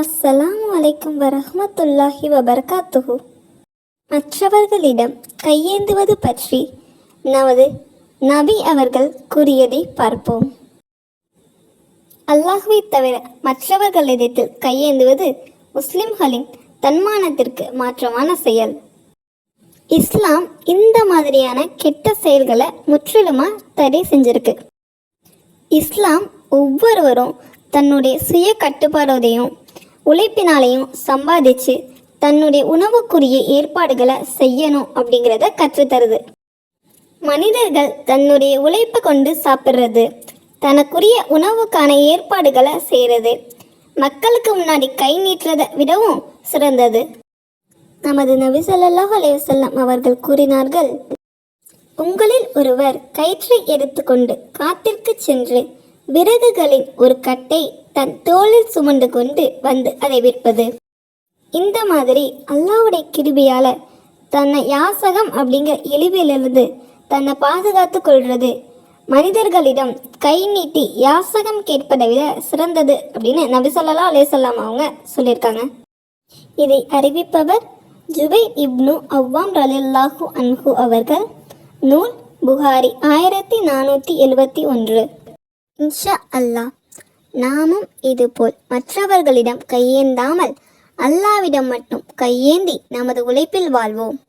அஸ்ஸலாமு அலைக்கும் வரஹமத்துல்லாஹி வபர்காத்துஹு. மற்றவர்களிடம் கையேந்துவது பற்றி நமது நபி அவர்கள் கூறியதை பார்ப்போம். அல்லாஹுவை தவிர மற்றவர்களிடத்தில் கையேந்துவது முஸ்லிம்களின் தன்மானத்திற்கு மாற்றமான செயல். இஸ்லாம் இந்த மாதிரியான கெட்ட செயல்களை முற்றிலுமா தடை செஞ்சிருக்கு. இஸ்லாம் ஒவ்வொருவரும் தன்னுடைய சுய கட்டுப்பாடோடையும் உழைப்பினாலையும் சம்பாதிச்சு தன்னுடைய உணவுக்குரிய ஏற்பாடுகளை செய்யணும் அப்படிங்கிறத கற்றுத்தருது. மனிதர்கள் தன்னுடைய உழைப்பு கொண்டு சாப்பிட்றது தனக்குரிய உணவுக்கான ஏற்பாடுகளை செய்கிறது மக்களுக்கு முன்னாடி கை நீட்டுறதை விடவும் சிறந்தது. நமது நபி ஸல்லல்லாஹு அலைஹி அவர்கள் கூறினார்கள் உங்களில் ஒருவர் கயிற்றை எடுத்துக்கொண்டு காட்டிற்கு சென்று விறகுகளின் ஒரு கட்டை தன் தோளில் சுமந்து கொண்டு வந்து அதை விற்பது. இந்த மாதிரி அல்லாஹ்வுடைய கிருபியால தன்னை யாசகம் அப்படிங்கிற எளிவிலிருந்து தன்னை பாதுகாத்து கொள்வது மனிதர்களிடம் கை நீட்டி யாசகம் கேட்பதை விட சிறந்தது அப்படின்னு நபி ஸல்லல்லாஹு அலைஹி அவங்க சொல்லியிருக்காங்க. இதை அறிவிப்பவர் ஜுபை இப்னு அவ்வாம் ரலில்லாஹு அன்ஹு அவர்கள். நூல் புகாரி ஆயிரத்தி நானூற்றி எழுபத்தி ஒன்று. இன்ஷா அல்லாஹ். நாமும் இதுபோல் மற்றவர்களிடம் கையேந்தாமல் அல்லாவிடம் மட்டும் கையேந்தி நமது உழைப்பில் வாழ்வோம்.